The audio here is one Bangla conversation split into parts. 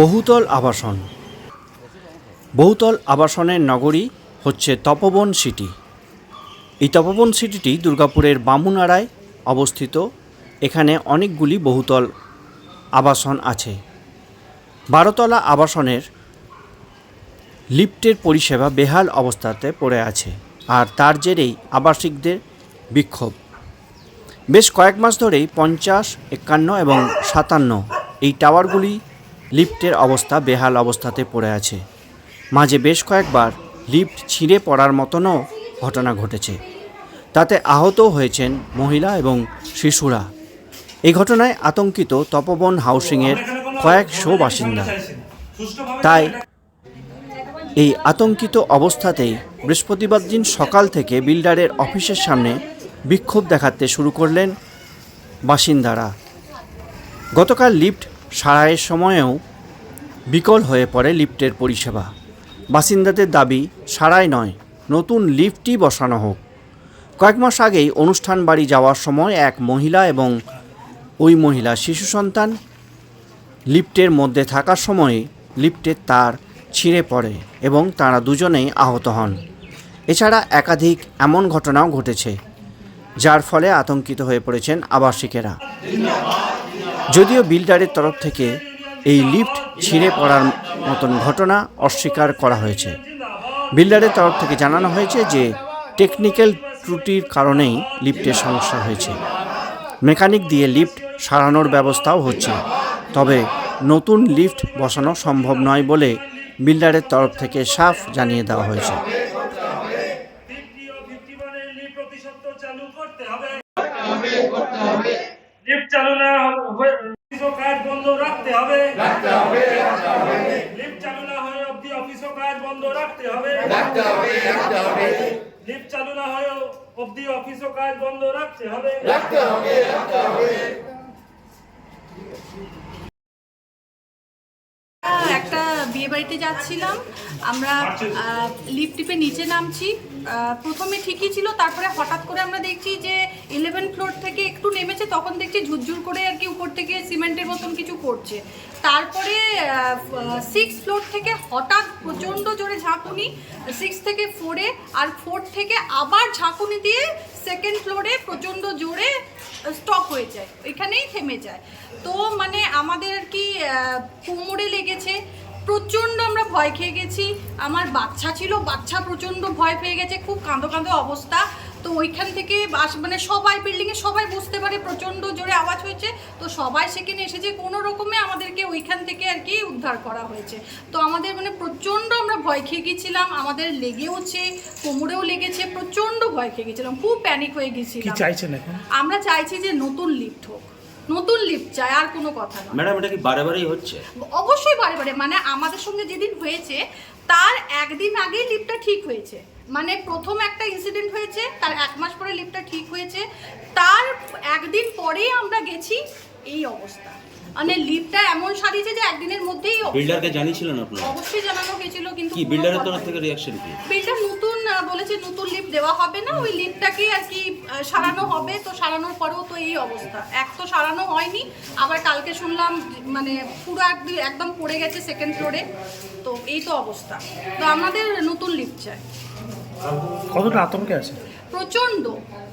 বহুতল আবাসন। বহুতল আবাসনের নগরী হচ্ছে তপবন সিটি। এই তপবন সিটিটি দুর্গাপুরের বামুনাড়ায় অবস্থিত। এখানে অনেকগুলি বহুতল আবাসন আছে। বারোতলা আবাসনের লিফটের পরিষেবা বেহাল অবস্থাতে পড়ে আছে আর তার জেরেই আবাসিকদের বিক্ষোভ। বেশ কয়েক মাস ধরেই পঞ্চাশ, একান্ন এবং সাতান্ন এই টাওয়ারগুলি লিফটের অবস্থা বেহাল অবস্থাতে পড়ে আছে। মাঝে বেশ কয়েকবার লিফট ছিঁড়ে পড়ার মতনও ঘটনা ঘটেছে। তাতে আহত হয়েছেন মহিলা এবং শিশুরা। এই ঘটনায় আতঙ্কিত তপবন হাউসিংয়ের কয়েকশো বাসিন্দা। তাই এই আতঙ্কিত অবস্থাতেই বৃহস্পতিবার দিন সকাল থেকে বিল্ডারের অফিসের সামনে বিক্ষোভ দেখাতে শুরু করলেন বাসিন্দারা। গতকাল লিফট সারাইয়ের সময়েও বিকল হয়ে পড়ে লিফটের পরিষেবা। বাসিন্দাদের দাবি, সারাই নয়, নতুন লিফটই বসানো হোক। কয়েক মাস আগেই অনুষ্ঠান বাড়ি যাওয়ার সময় এক মহিলা এবং ওই মহিলা শিশু সন্তান লিফটের মধ্যে থাকার সময়ে লিফটের তার ছিঁড়ে পড়ে এবং তারা দুজনেই আহত হন। এছাড়া একাধিক এমন ঘটনাও ঘটেছে, যার ফলে আতঙ্কিত হয়ে পড়েছেন আবাসিকেরা। যদিও বিল্ডারের তরফ থেকে এই লিফট ছিঁড়ে পড়ার মতন ঘটনা অস্বীকার করা হয়েছে। বিল্ডারের তরফ থেকে জানানো হয়েছে যে টেকনিক্যাল ত্রুটির কারণেই লিফটের সমস্যা হয়েছে। মেকানিক দিয়ে লিফট সারানোর ব্যবস্থাও হচ্ছে। তবে নতুন লিফট বসানো সম্ভব নয় বলে বিল্ডারের তরফ থেকে সাফ জানিয়ে দেওয়া হয়েছে। লিফট চালু না হয়ে অফিস ও কাজ বন্ধ রাখতে হবে। লিফট চালু না হয়ে অবধি অফিস ও কাজ বন্ধ রাখতে হবে। লিফট চালু না হয়ে অবধি অফিস ও কাজ বন্ধ রাখতে হবে। একটা বিয়ে বাড়িতে যাচ্ছিলাম। আমরা লিফট টিপে নিচে নামছি। প্রথমে ঠিকই ছিল, তারপরে হঠাৎ করে আমরা দেখছি যে ইলেভেন ফ্লোর থেকে একটু নেমেছে, তখন দেখছি ঝুরঝুর করে আর কি উপর থেকে সিমেন্টের মতন কিছু করছে। তারপরে সিক্স ফ্লোর থেকে হঠাৎ প্রচণ্ড জোরে ঝাঁকুনি সিক্স থেকে ফোরে আর ফোর থেকে আবার ঝাঁকুনি দিয়ে সেকেন্ড ফ্লোরে প্রচণ্ড জোরে স্টপ হয়ে যায়, এখানেই থেমে যায়। তো মানে আমাদের আর কি কোমরে লেগেছে প্রচণ্ড আমরা ভয় খেয়ে গেছি। আমার বাচ্চা ছিল বাচ্চা প্রচণ্ড ভয় পেয়ে গেছে খুব কাঁদো কাঁদো অবস্থা। তো ওইখান থেকে বাস মানে সবাই বিল্ডিংয়ে সবাই বুঝতে পারে প্রচণ্ড জোরে আওয়াজ হয়েছে। তো সবাই সেখানে এসেছে কোনো রকমে আমাদেরকে ওইখান থেকে আর কি উদ্ধার করা হয়েছে। তো আমাদের মানে প্রচণ্ড আমরা ভয় খেয়ে গেছিলাম আমাদের লেগেওছে কোমরেও লেগেছে প্রচণ্ড ভয় খেয়ে গেছিলাম খুব প্যানিক হয়ে গেছিলাম। চাইছেন আমরা চাইছি যে নতুন লিফট হোক। নতুন লিফট চাই আর কোনো কথা না ম্যাডাম এটা কি বারে বারেই হচ্ছে? অবশ্যই বারে বারে মানে আমাদের সঙ্গে যেদিন হয়েছে তার একদিন আগেই লিফটটা ঠিক হয়েছে। মানে প্রথম একটা ইনসিডেন্ট হয়েছে তার এক মাস পরে লিফটটা ঠিক হয়েছে। তার একদিন পরেই আমরা গেছি এই অবস্থা। মানে লিফটটা এমন সারিয়েছে যে একদিনের মধ্যেই। বিল্ডারকে জানিয়েছিলেন আপনারা? অবশ্যই জানানো হয়েছিল কিন্তু কি বিল্ডারের তরফ থেকে রিয়াকশন কি? আহ, বলেছে, নতুন লিপ দেওয়া হবে না, ওই লিপটাকে আর কি সারানো হবে। তো সারানোর পরেও তো এই অবস্থা। এক তো সারানো হয়নি, আবার কালকে শুনলাম মানে পুরো একদম একদম পড়ে গেছে সেকেন্ড ফ্লোরে তো এই তো অবস্থা। তো আমাদের নতুন লিপ চাই। কতটা আতঙ্কে আছে? প্রচণ্ড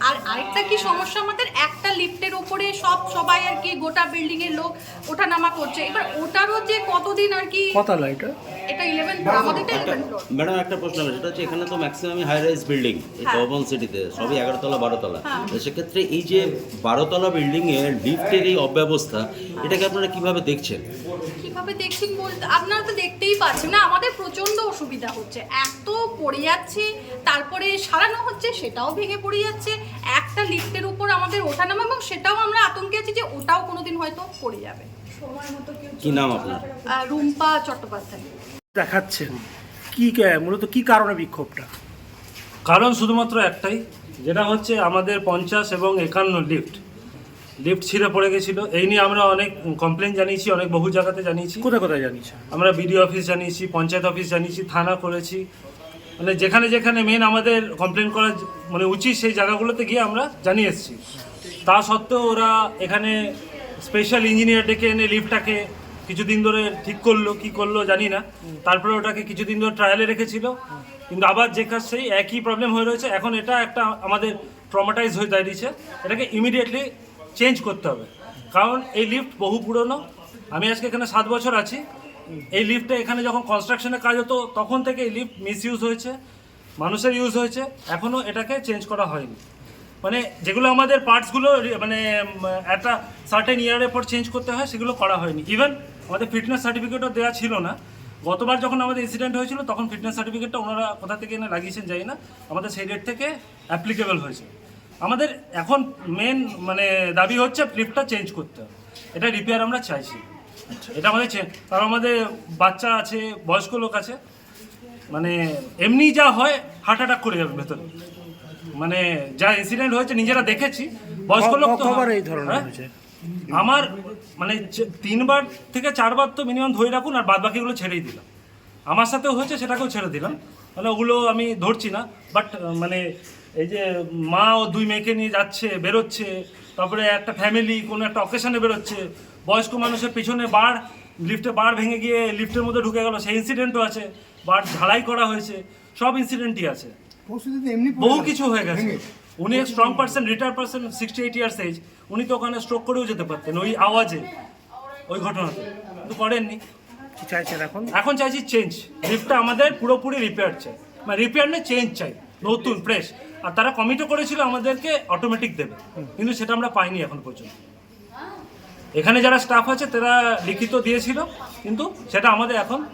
আর আরেকটা কি সমস্যা আমাদের? একটা লিফটের উপরে সব সবাই আর কি গোটা বিল্ডিং এর লোক ওঠা নামা করছে। এবার ওটারও যে কতদিন আর কি কতলা এটা? এটা ইলেভেন ফ্লোর আমাদের এটা ফ্লোর ম্যাডাম একটা প্রশ্ন আছে। সেটা হচ্ছে এখানে তো ম্যাক্সিমামই হাই রাইজ বিল্ডিং এই হ্যাঁ। সিটিতে সবই এগারো তলা বারো তলা। তো সেক্ষেত্রে এই যে বারো তলা বিল্ডিং এ লিফটের এই অব্যবস্থা এটাকে আপনারা কীভাবে দেখছেন? কীভাবে দেখছেন বলতে আপনারা তো দেখতেই পাচ্ছেন না আমাদের প্রচণ্ড অসুবিধা হচ্ছে। এত পড়ে যাচ্ছে তারপরে সারানো হচ্ছে সেটাও ভেঙে পড়ে যাচ্ছে একটা লিফটের উপর আমাদের ওঠানামা এবং সেটাও আমরা আতঙ্কে আছি যে ওটাও কোনোদিন হয়তো পড়ে যাবে। কি নাম আপনার? রুম্পা চট্টোপাধ্যায়। দেখাচ্ছেন। কি কে- মূলত কি কারণে বিক্ষোভটা? কারণ শুধুমাত্র একটাই যেটা হচ্ছে আমাদের পঞ্চাশ এবং একান্ন লিফট। লিফট ছিঁড়ে পড়ে গেছিল। এই নিয়ে আমরা অনেক কমপ্লেন জানিয়েছি অনেক বহু জায়গাতে জানিয়েছি। কোথায় কোথায় জানিয়েছি? আমরা বিডিও অফিস জানিয়েছি পঞ্চায়েত অফিস জানিয়েছি থানা করেছি। মানে যেখানে যেখানে মেন আমাদের কমপ্লেন করা মানে উচিত সেই জায়গাগুলোতে গিয়ে আমরা জানিয়ে এসেছি। তা সত্ত্বেও ওরা এখানে স্পেশাল ইঞ্জিনিয়ার ডেকে এনে লিফটটাকে কিছুদিন ধরে ঠিক করল কি করল জানি না। তারপরে ওটাকে কিছুদিন ধরে ট্রায়ালে রেখেছিল। কিন্তু আবার যে কাজ সেই একই প্রবলেম হয়ে রয়েছে। এখন এটা একটা আমাদের ট্রমাটাইজ হয়ে দাঁড়িয়েছে। এটাকে ইমিডিয়েটলি চেঞ্জ করতে হবে। কারণ এই লিফট বহু পুরনো। আমি আজকে এখানে সাত বছর আছি। এই লিফটটা এখানে যখন কনস্ট্রাকশনের কাজ হতো, তখন থেকে এই লিফট মিস ইউজ হয়েছে, মানুষের ইউজ হয়েছে। এখনও এটাকে চেঞ্জ করা হয়নি। মানে যেগুলো আমাদের পার্টসগুলো মানে একটা সার্টেন ইয়ারের পর চেঞ্জ করতে হয়, সেগুলো করা হয়নি। ইভেন আমাদের ফিটনেস সার্টিফিকেটও দেওয়া ছিল না। গতবার যখন আমাদের ইনসিডেন্ট হয়েছিল, তখন ফিটনেস সার্টিফিকেটটা ওনারা কোথা থেকে এনে লাগিয়েছেন জানি না। আমাদের সেই ডেট থেকে অ্যাপ্লিকেবল হয়েছে। আমাদের এখন মেন মানে দাবি হচ্ছে ফ্লিপটা চেঞ্জ করতে হবে। এটা রিপেয়ার আমরা চাইছি। এটা আমাদের কারণ আমাদের বাচ্চা আছে বয়স্ক লোক আছে। মানে এমনি যা হয় হার্ট অ্যাটাক করে যাবে ভেতরে। মানে যা ইনসিডেন্ট হয়েছে নিজেরা দেখেছি। বয়স্ক লোক তো এই ধরনের হ্যাঁ? আমার মানে তিনবার থেকে চারবার তো মিনিমাম ধরে রাখুন আর বাদ বাকিগুলো ছেড়েই দিলাম। আমার সাথেও হয়েছে সেটাকেও ছেড়ে দিলাম। মানে ওগুলো আমি ধরছি না। বাট মানে এই যে মা ও দুই মেয়েকে নিয়ে যাচ্ছে বেরোচ্ছে তারপরে একটা ফ্যামিলি কোনো একটা অকেশনে বেরোচ্ছে বয়স্ক মানুষের পিছনে বার লিফটে বার ভেঙে গিয়ে লিফটের মধ্যে ঢুকে গেল সেই ইনসিডেন্টও আছে বার ঝালাই করা হয়েছে সব ইনসিডেন্টই আছে। বহু কিছু হয়ে গেছে। উনি strong person retire person sixty eight years age উনি তো ওখানে স্ট্রোক করেও যেতে পারতেন ওই আওয়াজে ওই ঘটনাতে কিন্তু করেননি। চাইছেন এখন? এখন চাইছি চেঞ্জ লিফটটা আমাদের পুরোপুরি রিপেয়ার চাই। মানে রিপেয়ার নেই চেঞ্জ চাই নতুন ফ্রেশ আর তারা কমিটও করেছিল আমাদেরকে অটোমেটিক দেবে। কিন্তু সেটা আমরা পাইনি এখন পর্যন্ত। এখানে যারা স্টাফ আছে তারা লিখিত দিয়েছিল কিন্তু সেটা আমাদের এখন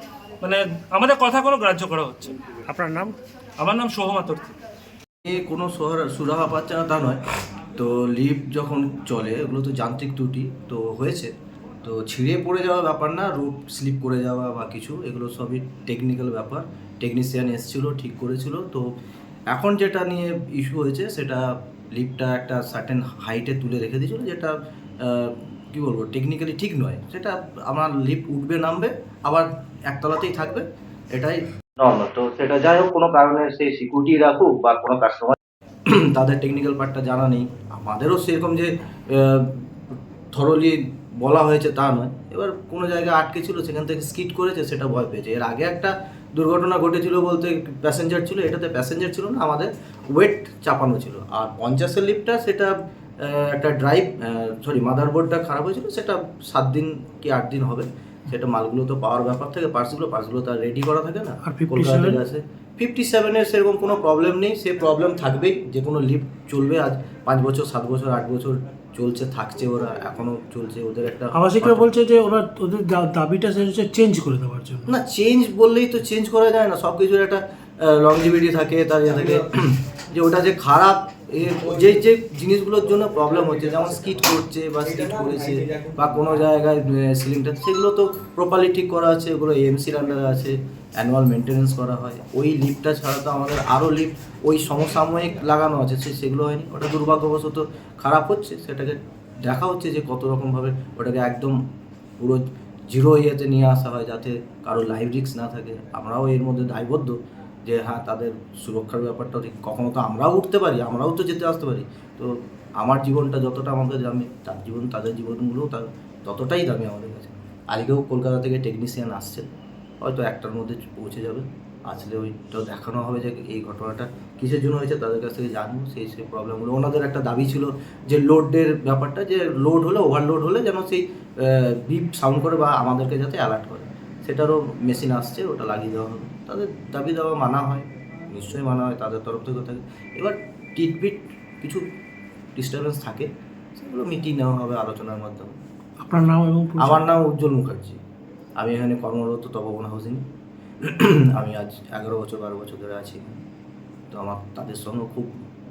মানে আমাদের কথা কোনো গ্রাহ্য করা হচ্ছে। আপনার নাম? আমার নাম সোহম আতর্থী। এ কোনো শহর- সুরাহা পাচ্ছে না তা নয়। তো লিফট যখন চলে এগুলো তো যান্ত্রিক ত্রুটি তো হয়েছে। তো ছিঁড়ে পড়ে যাওয়া ব্যাপার না রুট স্লিপ করে যাওয়া বা কিছু এগুলো সবই টেকনিক্যাল ব্যাপার। টেকনিশিয়ান এসেছিল ঠিক করেছিল তো এখন যেটা নিয়ে ইস্যু হয়েছে সেটা লিফটটা একটা সার্টেন হাইটে তুলে রেখে দিয়েছিল যেটা কি বলব টেকনিক্যালি ঠিক নয়। সেটা আমার লিফট উঠবে নামবে আবার একতলাতেই থাকবে এটাই। নর্মাল তো সেটা যাই হোক কোনো কারণে সেই সিকিউরিটি রাখুক বা কোনো কাস্টমার তাদের টেকনিক্যাল পার্টটা জানা নেই। আমাদেরও সেরকম যে থরলি বলা হয়েছে তা নয়। এবার কোনো জায়গায় আটকে ছিল সেখান থেকে স্কিট করেছে সেটা ভয় পেয়েছে। এর আগে একটা দুর্ঘটনা ঘটেছিল বলতে প্যাসেঞ্জার ছিল এটাতে প্যাসেঞ্জার ছিল না আমাদের ওয়েট চাপানো ছিল। আর পঞ্চাশের লিফটটা সেটা একটা ড্রাইভ সরি মাদারবোর্ডটা খারাপ হয়েছিল সেটা সাত দিন কি আট দিন হবে। সেটা মালগুলো তো পাওয়ার ব্যাপার থাকে পার্টসগুলো পার্সগুলো তার রেডি করা থাকে না। আর 57? কলকাতা থেকে আসে। ফিফটি সেভেনের সেরকম কোনো প্রবলেম নেই সে প্রবলেম থাকবেই যে কোনো লিফট চলবে আজ পাঁচ বছর সাত বছর আট বছর চলছে থাকছে ওরা এখনও চলছে। ওদের একটা আবাসিকরা বলছে যে ওরা ওদের দাবিটা সেটা হচ্ছে চেঞ্জ করে দেওয়ার জন্য। না চেঞ্জ বললেই তো চেঞ্জ করা যায় না। সব কিছুর একটা লংজিভিটি থাকে তার ইয়ে থাকে। যে ওটা যে খারাপ যে যে জিনিসগুলোর জন্য প্রবলেম হচ্ছে, যেমন স্কিট করছে বা স্কিট করেছে বা কোনো জায়গায় সিলিংটা সেগুলো তো প্রপারলি ঠিক করা আছে ওগুলো এমসির আন্ডারে আছে অ্যানুয়াল মেনটেনেন্স করা হয়। ওই লিফটটা ছাড়া তো আমাদের আরও লিফট ওই সমসাময়িক লাগানো আছে, সে, সেগুলো হয়নি। ওটা দুর্ভাগ্যবশত খারাপ হচ্ছে, সেটাকে দেখা হচ্ছে যে কত রকমভাবে ওটাকে একদম পুরো জিরো ইয়েতে নিয়ে আসা হয়, যাতে কারও লাইভ রিস্ক না থাকে। আমরাও এর মধ্যে দায়বদ্ধ। যে হ্যাঁ তাদের সুরক্ষার ব্যাপারটা ঠিক, কখনো তো আমরাও উঠতে পারি, আমরাও তো যেতে আসতে পারি। তো আমার জীবনটা যতটা আমাদের দামি, তার জীবন, তাদের জীবনগুলোও তার ততটাই দামি আমাদের কাছে। আজকেও কলকাতা থেকে টেকনিশিয়ান আসছে হয়তো একটার মধ্যে পৌঁছে যাবে। আসলে ওইটাও দেখানো হবে যে এই ঘটনাটা কিসের জন্য হয়েছে, তাদের কাছ থেকে জানব, সেই সেই প্রবলেমগুলো ওনাদের একটা দাবি ছিল যে লোডের ব্যাপারটা, যে লোড হলে ওভারলোড হলে যেন সেই বিপ সাউন্ড করে বা আমাদেরকে যাতে অ্যালার্ট করে। সেটারও মেশিন আসছে ওটা লাগিয়ে দেওয়া হবে তাদের দাবি দেওয়া মানা হয় নিশ্চয়ই মানা হয় তাদের তরফ থেকে থাকে। এবার টিটবিট কিছু ডিস্টারবেন্স থাকে সেগুলো মিটিয়ে নেওয়া হবে আলোচনার মাধ্যমে। আপনার নাম এবং আমার নাম উজ্জ্বল মুখার্জি। আমি এখানে কর্মরত তপবন হাউসিং আমি আজ এগারো বছর বারো বছর ধরে আছি তো আমার তাদের সঙ্গে খুব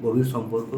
গভীর সম্পর্ক